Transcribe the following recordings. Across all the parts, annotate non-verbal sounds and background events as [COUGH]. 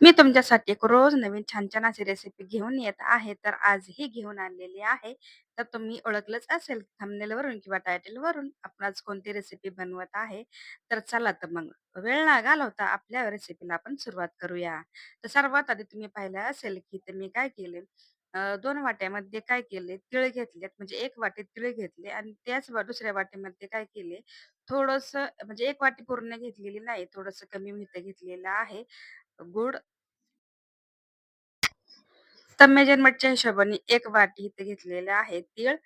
मी तुमच्यासाठी एक रोज नवीन छान-छान अशी रेसिपी घेऊन येत आहे. तर आजही घेऊन आणलेली आहे. तर तुम्ही ओळखलंच असेल थंबनेलवरून किंवा टायटलवरून आपण आज कोणती रेसिपी बनवत आहे. तर चला तर मग वेळ ना घालवता आपल्या रेसिपीला आपण सुरुवात करूया. तर सर्वात आधी तुम्ही पाहिलं असेल, की तर मी काय केले अ, 2 वाट्यामध्ये काय केले तिळ घेतलेत म्हणजे एक वाटी तिळ घेतले आणि त्याच वा दुसऱ्या वाटीमध्ये काय केले थोडस म्हणजे एक वाटी पूर्ण घेतलेली नाही, थोडंसं कमी मी इथं घेतलेलं आहे. गूळ तर मेजरमेंटच्या हिशोबाने एक वाटी इथे घेतलेले आहे तीळ.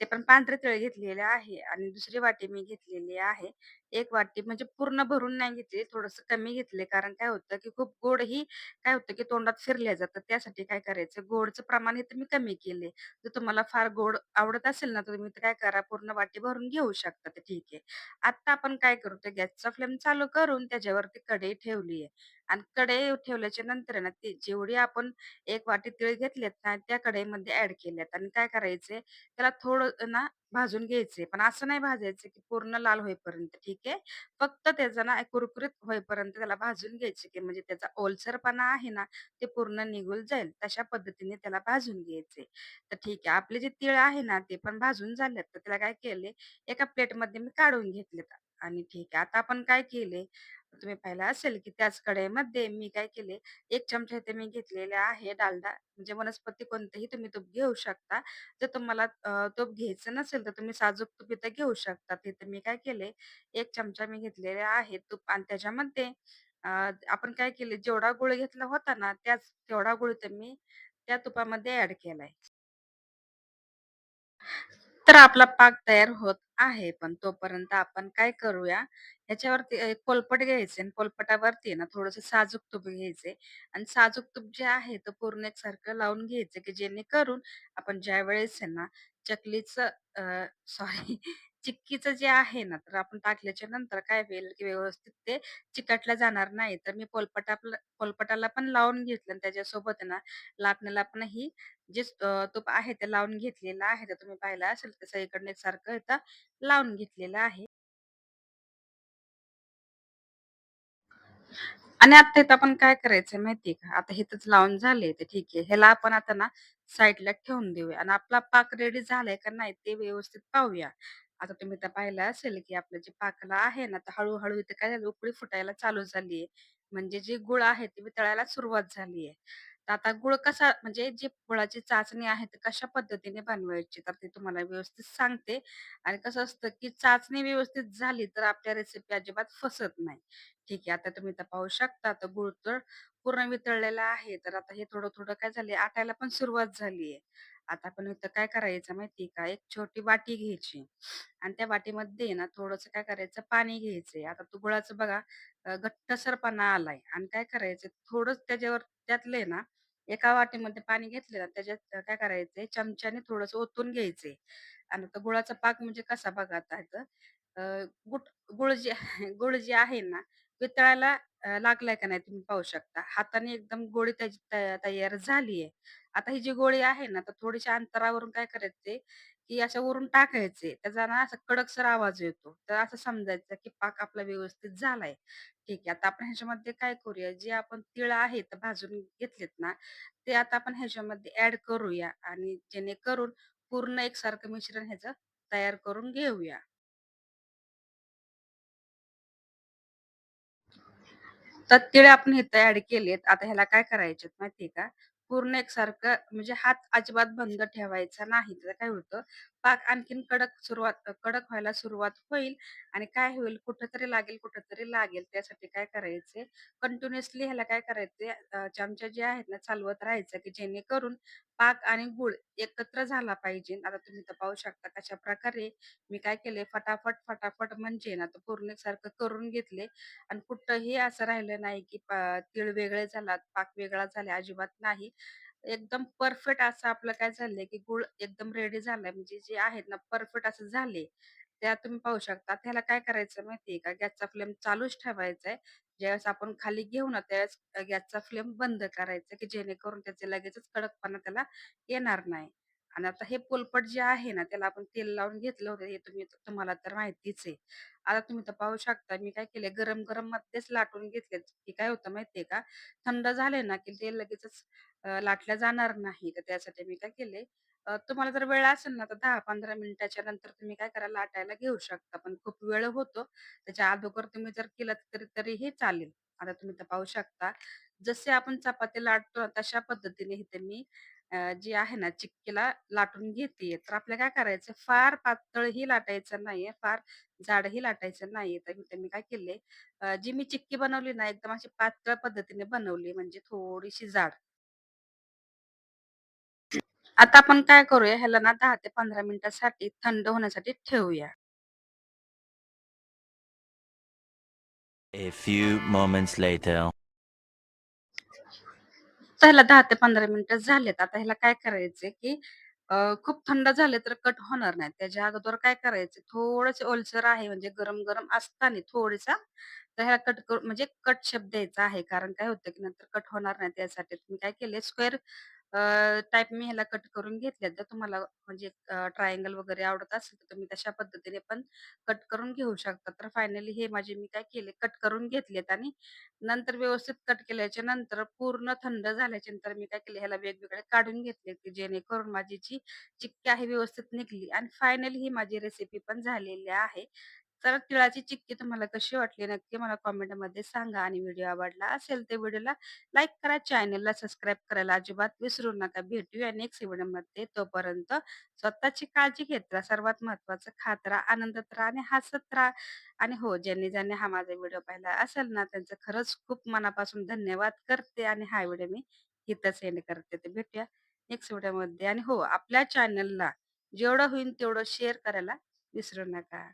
ते पण पांढरे तीळ घेतलेले आहे आणि दुसरी वाटी मी घेतलेली आहे. एक वाटी म्हणजे पूर्ण भरून नाही घेतली, थोडंसं कमी घेतले. कारण काय होतं, की खूप गोड ही काय होतं, की तोंडात फिरल्या जातं. त्यासाठी काय करायचं, गोडचं प्रमाण इथं मी कमी केले. जर तुम्हाला फार गोड आवडत असेल ना, तर तुम्ही काय करा, पूर्ण वाटी भरून घेऊ शकता, ठीक आहे. आता आपण काय करू, तर गॅसचा फ्लेम चालू करून त्याच्यावरती कढई ठेवली आहे आणि कढई ठेवल्याच्या नंतर ना, ती जेवढी आपण एक वाटी तीळ घेतलेत ना, त्या कढईमध्ये ऍड केल्यात आणि काय करायचंय, त्याला थोडं ना भाजून घ्यायचे. पण असं नाही भाजायचं, की पूर्ण लाल होईपर्यंत, ठीक आहे. फक्त त्याचा ना कुरकुरीत होईपर्यंत त्याला भाजून घ्यायचे, की म्हणजे त्याचा ओलसरपणा आहे ना, ते पूर्ण निघून जाईल. तशा पद्धतीने त्याला भाजून घ्यायचे. तर ठीक आहे. आपले जे तिळ आहे ना, ते पण भाजून झालेत. तर त्याला काय केले, एका प्लेटमध्ये मी काढून घेतलेत आणि ठीक आहे. आता आपण काय केले, तुम्ही पाहिलं असेल, की त्याच कढईमध्ये मी काय केले, एक चमचा इथे मी घेतलेले आहे डालडा, म्हणजे वनस्पती कोणतेही तुम्ही तूप घेऊ शकता. जर तुम्हाला अ, तूप घ्यायचं नसेल, तर तुम्ही साजूक तूप इथं घेऊ शकता. तिथे मी काय केले, एक चमचा मी घेतलेला आहे तूप आणि त्याच्यामध्ये अ, आपण काय केले, जेवढा गुळ घेतला होता ना, त्याच तेवढा गुळ तर मी त्या तुपामध्ये ऍड केलाय. तर आपला पाक तयार होत आहे. पण तोपर्यंत आपण काय करूया, ह्याच्यावरती पोलपट घ्यायचे आणि पोलपटावरती आहे ना थोडंसं साजूक तूप घ्यायचे आणि साजूक तूप जे आहे ते पूर्ण एकसारखं लावून घ्यायचं, की जेणेकरून आपण ज्यावेळेस आहे ना चकलीचं अ, सॉरी [LAUGHS] चिक्कीचं जे आहे ना, तर आपण टाकल्याच्या नंतर काय होईल, की व्यवस्थित ते चिकटलं जाणार नाही. तर मी पोलपटा पोलपटाला पण लावून घेतलं आणि त्याच्यासोबत आहे ना लाटण्याला पण ही जे अ, तूप आहे ते लावून घेतलेलं आहे. तर तुम्ही पाहिलं असेल तर सगळीकडनं एकसारखं इथं लावून घेतलेलं आहे. आणि आता इथं आपण काय करायचंय माहितीये का? आता इथंच लावून झाले ते ठीक आहे. ह्याला आपण आता ना साईडला ठेवून देऊया आणि आपला पाक रेडी झालाय का नाही ते व्यवस्थित पाहूया. आता तुम्ही तर पाहिलं असेल, की आपलं जे पाकाला आहे ना, तर हळू इथं काय झालं उकळी फुटायला चालू झालीये. म्हणजे जे गूळ आहे ते वितळायला सुरुवात झालीये. तर आता गुळ कसा म्हणजे जी गुळाची चाचणी आहे, ती कशा पद्धतीने बनवायची तर ते तुम्हाला व्यवस्थित सांगते. आणि कसं असतं, की चाचणी व्यवस्थित झाली तर आपल्या रेसिपी अजिबात फसत नाही. ठीक आहे. आता तुम्ही इथं पाहू शकता, तर गुळ तर पूर्ण वितळलेला आहे. तर आता हे थोडं-थोडं काय झाले आटायला पण सुरुवात झालीये. आता आपण इथं काय करायचं माहिती का? एक छोटी वाटी घ्यायची आणि त्या वाटीमध्ये ना थोडंसं काय करायचं पाणी घ्यायचंय. आता तो गुळाचं बघा अ, घट्टसरपणा आलाय आणि काय करायचं थोडंच त्याच्यावर त्यातले ना एका वाटीमध्ये पाणी घेतले ना त्याच्यात काय करायचंय चमच्याने थोडस ओतून घ्यायचे आणि आता गुळाचा पाक म्हणजे कसा बघा आता इथं गुट गुळ जे [LAUGHS] गुळ जे आहे ना वितळायला लागलाय का नाही तुम्ही पाहू शकता. हाताने एकदम गोळी त्याची तया तयार झालीये. आता ही जी गोळी आहे ना, तर थोडीशा अंतरावरून काय करायचे की अशा वरून टाकायचे. त्याचा ना असा कडकसर आवाज येतो. तर असं समजायचं, की पाक आपला व्यवस्थित झालाय. ठीक आहे. आता आपण ह्याच्यामध्ये काय करूया, जे आपण तीळ आहेत भाजून घेतलेत ना, ते आता आपण ह्याच्यामध्ये ॲड करूया आणि जेणेकरून पूर्ण एकसारखं मिश्रण ह्याचं तयार करून घेऊया. तर तिळ आपण इथं ॲड केलेत. आता ह्याला काय करायचेत माहिती का? पूर्ण एकसारखं म्हणजे हात अजिबात बंद ठेवायचा नाही. त्याचं काय होतं, पाक आणखीन कडक सुरुवात कडक व्हायला सुरुवात होईल आणि काय होईल, कुठंतरी लागेल, कुठंतरी लागेल. त्यासाठी काय करायचे, कंटिन्युअसली ह्याला काय करायचे, अ, चमचा जे आहेत ना, चालवत राहायचं, की जेणेकरून पाक आणि गूळ एकत्र झाला पाहिजे. आता तुम्ही तर पाहू शकता प्रकारे मी काय केले, फटाफट, फटाफट म्हणजे ना, तर पूर्ण एकसारखं करून घेतले आणि कुठंही असं राहिलं नाही, की पा तीळ वेगळे झालात, पाक वेगळा झाला, अजिबात नाही. एकदम परफेक्ट असं आपलं काय झालंय, की गूळ एकदम रेडी झालाय म्हणजे जे आहेत ना परफेक्ट असं झाले. त्या तुम्ही पाहू शकता. त्याला काय करायचं माहितीये का? गॅसचा फ्लेम चालूच ठेवायचा आहे. ज्यावेळेस आपण खाली घेऊ ना, त्यावेळेस गॅसचा फ्लेम बंद करायचा, की जेणेकरून त्याचे लगेचच कडकपणा त्याला येणार नाही. आणि आता हे पोलपट जे आहे ना, त्याला आपण तेल लावून घेतलं होतं. हे तुम्ही तुम्हाला तर माहितीच आहे. आता तुम्ही तर पाहू शकता, मी काय केले गरम-गरम मध्येच लाटून घेतले की काय होतं माहितीये का? थंड झाले ना, की ते लगेचच लाटल्या जाणार नाही. तर त्यासाठी मी काय केले, तुम्हाला जर वेळ असेल ना, तर 10-15 मिनिटाच्या नंतर तुम्ही काय करा, लाटायला घेऊ शकता. पण खूप वेळ होतो. त्याच्या अगोदर तुम्ही जर केलं तरी तरीही चालेल. आता तुम्ही तर पाहू शकता, जसे आपण चपाती लाटतो तशा पद्धतीने इथे मी अ, जी आहे ना चिक्कीला लाटून घेते तर आपल्याला काय करायचं, फार पातळही लाटायचं नाहीये, फार जाडही लाटायचं नाहीये. तर इथे मी काय केले, अ, जी मी चिक्की बनवली ना, एकदम अशी पातळ पद्धतीने बनवली, म्हणजे थोडीशी जाड. आता आपण काय करूया, ह्याला ना दहा ते 15 मिनिटासाठी थंड होण्यासाठी ठेवूया. A few moments later. तर ह्याला दहा ते 15 मिनिटं झालेत. आता ह्याला काय करायचंय, की अ, खूप थंड झाले तर कट होणार नाही. त्याच्या अगोदर काय करायचं, थोडंसं ओलसर आहे म्हणजे गरम-गरम असताना थोडीसा तर ह्याला कट करून म्हणजे कट शेप द्यायचा आहे. कारण काय होतं, की नंतर कट होणार नाही त्यासाठी तुम्ही काय केले स्क्वेअर टाइप मी ह्याला कट करून घेतल्यात. जर तुम्हाला म्हणजे ट्रायंगल वगैरे आवडत असेल, तर तुम्ही तशा पद्धतीने पण कट करून घेऊ शकता. तर फायनली हे माझे मी काय केले, कट करून घेतलेत आणि नंतर व्यवस्थित कट केल्याच्यानंतर पूर्ण थंड झाल्याच्यानंतर मी काय केले, ह्याला वेगवेगळे काढून घेतले, की जेणेकरून माझी जी चिक्की आहे व्यवस्थित निघली आणि फायनली ही माझी रेसिपी पण झालेली आहे. तर तिळाची चिक्की तुम्हाला कशी वाटली नक्की मला कमेंटमध्ये सांगा आणि व्हिडिओ आवडला असेल तर व्हिडिओला लाईक करा, चॅनलला सबस्क्राईब करायला अजिबात विसरू नका. भेटूया नेक्स्ट व्हिडिओमध्ये. तोपर्यंत स्वतःची काळजी घेत राहा. सर्वात महत्वाचं खात राहा, आनंदात राहा आणि हसत राहा. आणि हो, ज्यांनी ज्यांनी हा माझा व्हिडिओ पाहिला असेल ना, त्यांचं खरंच खूप मनापासून धन्यवाद करते आणि हा व्हिडिओ मी इथंच एंड करते. तर भेटूया नेक्स्ट व्हिडिओमध्ये आणि हो, आपल्या चॅनलला जेवढं होईल तेवढं शेअर करायला विसरू नका.